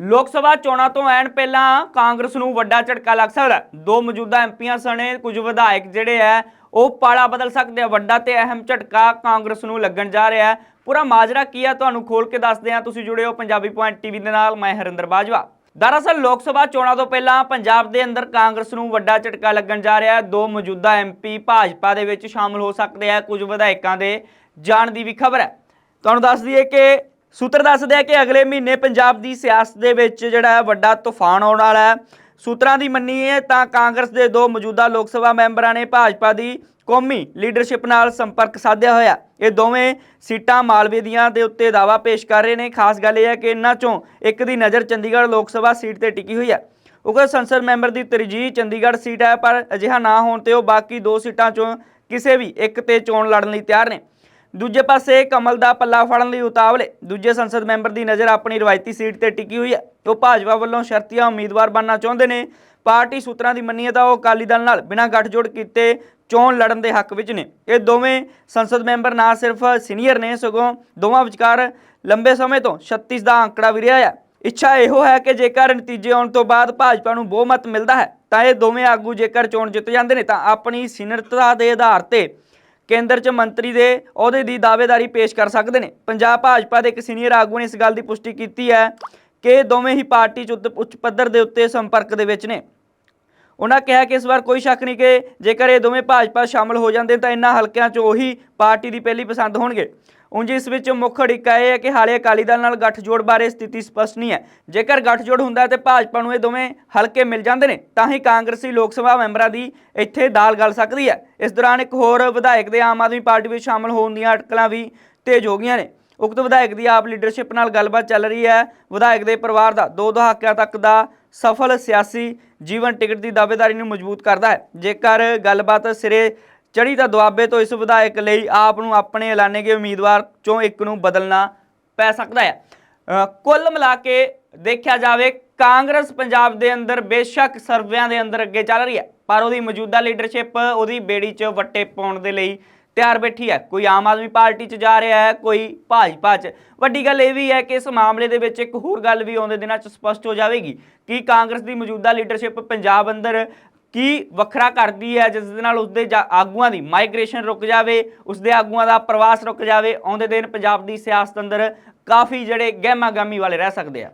ਲੋਕ ਸਭਾ ਚੋਣਾਂ ਤੋਂ ਐਨ ਪਹਿਲਾਂ ਕਾਂਗਰਸ ਨੂੰ ਵੱਡਾ ਝਟਕਾ ਲੱਗ ਸਕਦਾ ਦੋ ਮੌਜੂਦਾ ਐਮਪੀਆਂ ਸਣੇ ਕੁਝ ਵਿਧਾਇਕ ਜਿਹੜੇ ਆ ਉਹ ਪਾਲਾ ਬਦਲ ਸਕਦੇ ਆ। ਵੱਡਾ ਤੇ ਅਹਿਮ ਝਟਕਾ ਕਾਂਗਰਸ ਨੂੰ ਲੱਗਣ ਜਾ ਰਿਹਾ ਹੈ ਪੂਰਾ ਮਾਜਰਾ ਕੀ ਆ ਤੁਹਾਨੂੰ ਖੋਲ ਕੇ ਦੱਸਦੇ ਆ ਤੁਸੀਂ ਜੁੜੇ ਹੋ ਪੰਜਾਬੀ ਪੁਆਇੰਟ ਟੀਵੀ ਦੇ ਨਾਲ। ਮੈਂ ਹਰਿੰਦਰ ਬਾਜਵਾ। ਦਰਅਸਲ ਲੋਕ ਸਭਾ ਚੋਣਾਂ ਤੋਂ ਪਹਿਲਾਂ ਪੰਜਾਬ ਦੇ ਅੰਦਰ ਕਾਂਗਰਸ ਨੂੰ ਵੱਡਾ ਝਟਕਾ ਲੱਗਣ ਜਾ ਰਿਹਾ ਹੈ ਦੋ ਮੌਜੂਦਾ ਐਮਪੀ ਭਾਜਪਾ ਦੇ ਵਿੱਚ ਸ਼ਾਮਲ ਹੋ ਸਕਦੇ ਆ ਕੁਝ ਵਿਧਾਇਕਾਂ ਦੇ। ਜਾਣ ਦੀ ਵੀ ਖਬਰ ਹੈ ਤੁਹਾਨੂੰ ਦੱਸ ਦਈਏ ਕਿ ਸੂਤਰ ਦੱਸਦੇ ਆ ਕਿ ਅਗਲੇ ਮਹੀਨੇ ਪੰਜਾਬ ਦੀ ਸਿਆਸਤ ਦੇ ਵਿੱਚ ਜਿਹੜਾ ਵੱਡਾ ਤੂਫਾਨ ਆਉਣ ਵਾਲਾ ਹੈ। ਸੂਤਰਾਂ ਦੀ ਮੰਨੀਏ ਤਾਂ ਕਾਂਗਰਸ ਦੇ ਦੋ ਮੌਜੂਦਾ ਲੋਕ ਸਭਾ ਮੈਂਬਰਾਂ ਨੇ ਭਾਜਪਾ ਦੀ ਕੌਮੀ ਲੀਡਰਸ਼ਿਪ ਨਾਲ ਸੰਪਰਕ ਸਾਧਿਆ ਹੋਇਆ। ਇਹ ਦੋਵੇਂ ਸੀਟਾਂ ਮਾਲਵੇ ਦੀਆਂ ਦੇ ਉੱਤੇ ਦਾਵਾ ਪੇਸ਼ ਕਰ ਰਹੇ ਨੇ। ਖਾਸ ਗੱਲ ਇਹ ਹੈ ਕਿ ਇਹਨਾਂ ਚੋਂ ਇੱਕ ਦੀ ਨਜ਼ਰ ਚੰਡੀਗੜ੍ਹ ਲੋਕ ਸਭਾ ਸੀਟ ਤੇ ਟਿਕੀ ਹੋਈ ਹੈ। ਉਕਤ ਸੰਸਦ ਮੈਂਬਰ ਦੀ ਤਰਜੀਹ ਚੰਡੀਗੜ੍ਹ ਸੀਟ ਹੈ, ਪਰ ਅਜਿਹਾ ਨਾ ਹੋਣ ਤੇ ਉਹ ਬਾਕੀ ਦੋ ਸੀਟਾਂ ਚੋਂ ਕਿਸੇ ਵੀ ਇੱਕ ਤੇ ਚੋਣ ਲੜਨ ਲਈ ਤਿਆਰ ਨੇ। ਦੂਜੇ ਪਾਸੇ ਕਮਲ ਦਾ ਪੱਲਾ ਫੜਨ ਲਈ ਉਤਾਵਲੇ। ਦੂਜੇ ਸੰਸਦ ਮੈਂਬਰ ਦੀ ਨਜ਼ਰ ਆਪਣੀ ਰਵਾਇਤੀ ਸੀਟ ਤੇ ਟਿਕੀ ਹੋਈ ਹੈ। ਉਹ ਭਾਜਪਾ ਵੱਲੋਂ ਸ਼ਰਤੀਆ ਉਮੀਦਵਾਰ ਬਣਨਾ ਚਾਹੁੰਦੇ ਨੇ, ਪਾਰਟੀ ਸੂਤਰਾਂ ਦੀ ਮੰਨੀਏ ਤਾਂ ਉਹ ਅਕਾਲੀ ਦਲ ਨਾਲ ਬਿਨਾਂ ਗੱਠਜੋੜ ਕੀਤੇ ਚੋਣ ਲੜਨ ਦੇ ਹੱਕ ਵਿੱਚ ਨੇ। ਇਹ ਦੋਵੇਂ ਸੰਸਦ ਮੈਂਬਰ ਨਾ ਸਿਰਫ ਸੀਨੀਅਰ ਨੇ, ਸਗੋਂ ਦੋਵਾਂ ਵਿਚਕਾਰ ਲੰਬੇ ਸਮੇਂ ਤੋਂ 36 ਦਾ ਅੰਕੜਾ ਵੀ ਰਿਹਾ ਹੈ ਇੱਛਾ ਇਹੋ ਹੈ ਕਿ ਜੇਕਰ ਨਤੀਜੇ ਆਉਣ ਤੋਂ ਬਾਅਦ ਭਾਜਪਾ ਨੂੰ ਬਹੁਮਤ ਮਿਲਦਾ ਹੈ, ਤਾਂ ਇਹ ਦੋਵੇਂ ਆਗੂ ਜੇਕਰ ਚੋਣ ਜਿੱਤ ਜਾਂਦੇ ਨੇ, ਤਾਂ ਆਪਣੀ ਸੀਨੀਅਰਤਾ ਦੇ ਆਧਾਰ ਤੇ ਕੇਂਦਰ 'ਚ ਮੰਤਰੀ ਦੇ ਅਹੁਦੇ ਦੀ ਦਾਅਵੇਦਾਰੀ ਪੇਸ਼ ਕਰ ਸਕਦੇ ਨੇ। ਪੰਜਾਬ ਭਾਜਪਾ ਦੇ ਇੱਕ ਸੀਨੀਅਰ ਆਗੂ ਨੇ ਇਸ ਗੱਲ ਦੀ ਪੁਸ਼ਟੀ ਕੀਤੀ ਹੈ ਕਿ ਦੋਵੇਂ ਹੀ ਪਾਰਟੀ 'ਚ ਉੱਤੇ- ਉੱਚ ਪੱਧਰ ਦੇ ਉੱਤੇ ਸੰਪਰਕ ਦੇ ਵਿੱਚ ਨੇ। ਉਹਨਾਂ ਕਿਹਾ ਕਿ ਇਸ ਵਾਰ ਕੋਈ ਸ਼ੱਕ ਨਹੀਂ ਕਿ ਜੇਕਰ ਇਹ ਦੋਵੇਂ ਭਾਜਪਾ ਸ਼ਾਮਲ ਹੋ ਜਾਂਦੇ ਤਾਂ ਇਨ੍ਹਾਂ ਹਲਕਿਆਂ 'ਚ ਉਹੀ ਪਾਰਟੀ ਦੀ ਪਹਿਲੀ ਪਸੰਦ ਹੋਣਗੇ। ਉਂਝ ਇਸ ਵਿੱਚ ਮੁੱਖ ਅੜਿੱਕਾ ਇਹ ਹੈ ਕਿ ਹਾਲੇ ਅਕਾਲੀ ਦਲ ਨਾਲ ਗੱਠਜੋੜ ਬਾਰੇ ਸਥਿਤੀ ਸਪਸ਼ਟ ਨਹੀਂ ਹੈ। ਜੇਕਰ ਗੱਠਜੋੜ ਹੁੰਦਾ ਹੈ ਤੇ ਭਾਜਪਾ ਨੂੰ ਇਹ ਦੋਵੇਂ ਹਲਕੇ ਮਿਲ ਜਾਂਦੇ ਨੇ, ਤਾਂ ਹੀ ਕਾਂਗਰਸੀ ਲੋਕ ਸਭਾ ਮੈਂਬਰਾਂ ਦੀ ਇੱਥੇ ਦਾਲ ਗਲ ਸਕਦੀ ਹੈ। ਇਸ ਦੌਰਾਨ ਇੱਕ ਹੋਰ ਵਿਧਾਇਕ ਦੇ ਆਮ ਆਦਮੀ ਪਾਰਟੀ ਵਿੱਚ ਸ਼ਾਮਲ ਹੋਣ ਦੀਆਂ ਅਟਕਲਾਂ ਵੀ ਤੇਜ਼ ਹੋ ਗਈਆਂ ਨੇ। ਉਕਤ ਵਿਧਾਇਕ ਦੀ ਆਪ ਲੀਡਰਸ਼ਿਪ ਨਾਲ ਗੱਲਬਾਤ ਚੱਲ ਰਹੀ ਹੈ। ਵਿਧਾਇਕ ਦੇ ਪਰਿਵਾਰ ਦਾ ਦੋ ਦਹਾਕਿਆਂ ਤੱਕ ਦਾ ਸਫਲ ਸਿਆਸੀ ਜੀਵਨ ਟਿਕਟ ਦੀ ਦਾਅਵੇਦਾਰੀ ਨੂੰ ਮਜ਼ਬੂਤ ਕਰਦਾ ਹੈ। ਜੇਕਰ ਗੱਲਬਾਤ ਸਿਰੇ ਚੜੀ ਤਾਂ ਦੁਆਬੇ ਤੋਂ ਇਸ ਵਿਧਾਇਕ ਲਈ ਆਪ ਨੂੰ ਆਪਣੇ ਐਲਾਨੇ ਗਏ ਉਮੀਦਵਾਰ ਚੋਂ ਇੱਕ ਨੂੰ ਬਦਲਣਾ ਪੈ ਸਕਦਾ ਹੈ। ਕੁੱਲ ਮਿਲਾ ਕੇ ਦੇਖਿਆ ਜਾਵੇ, ਕਾਂਗਰਸ ਪੰਜਾਬ ਦੇ ਅੰਦਰ ਬੇਸ਼ੱਕ ਸਰਵਿਆਂ ਦੇ ਅੰਦਰ ਅੱਗੇ ਚੱਲ ਰਹੀ ਹੈ। ਪਰ ਉਹਦੀ ਮੌਜੂਦਾ ਲੀਡਰਸ਼ਿਪ ਉਹਦੀ ਬੇੜੀ 'ਚ ਵੱਟੇ ਪਾਉਣ ਦੇ ਲਈ ਤਿਆਰ ਬੈਠੀ ਹੈ। ਕੋਈ ਆਮ ਆਦਮੀ ਪਾਰਟੀ 'ਚ ਜਾ ਰਿਹਾ ਹੈ, ਕੋਈ ਭਾਜਪਾ 'ਚ। ਵੱਡੀ ਗੱਲ ਇਹ ਵੀ ਹੈ ਕਿ ਇਸ ਮਾਮਲੇ ਦੇ ਵਿੱਚ ਇੱਕ ਹੋਰ ਗੱਲ ਵੀ ਆਉਂਦੇ ਦਿਨਾਂ 'ਚ ਸਪਸ਼ਟ ਹੋ ਜਾਵੇਗੀ ਕਿ ਕਾਂਗਰਸ ਦੀ ਮੌਜੂਦਾ ਲੀਡਰਸ਼ਿਪ ਪੰਜਾਬ ਅੰਦਰ ਕੀ ਵੱਖਰਾ ਕਰਦੀ ਹੈ, ਜਿਸ ਦੇ ਨਾਲ ਉਸਦੇ ਆਗੂਆਂ ਦੀ ਮਾਈਗ੍ਰੇਸ਼ਨ ਰੁਕ ਜਾਵੇ, ਉਸਦੇ ਆਗੂਆਂ ਦਾ ਪ੍ਰਵਾਸ ਰੁਕ ਜਾਵੇ। ਆਉਂਦੇ ਦਿਨ ਪੰਜਾਬ ਦੀ ਸਿਆਸਤ ਅੰਦਰ ਕਾਫੀ ਜਿਹੜੇ ਗਹਿਮਾ ਗਾਮੀ ਵਾਲੇ ਰਹਿ ਸਕਦੇ ਆ।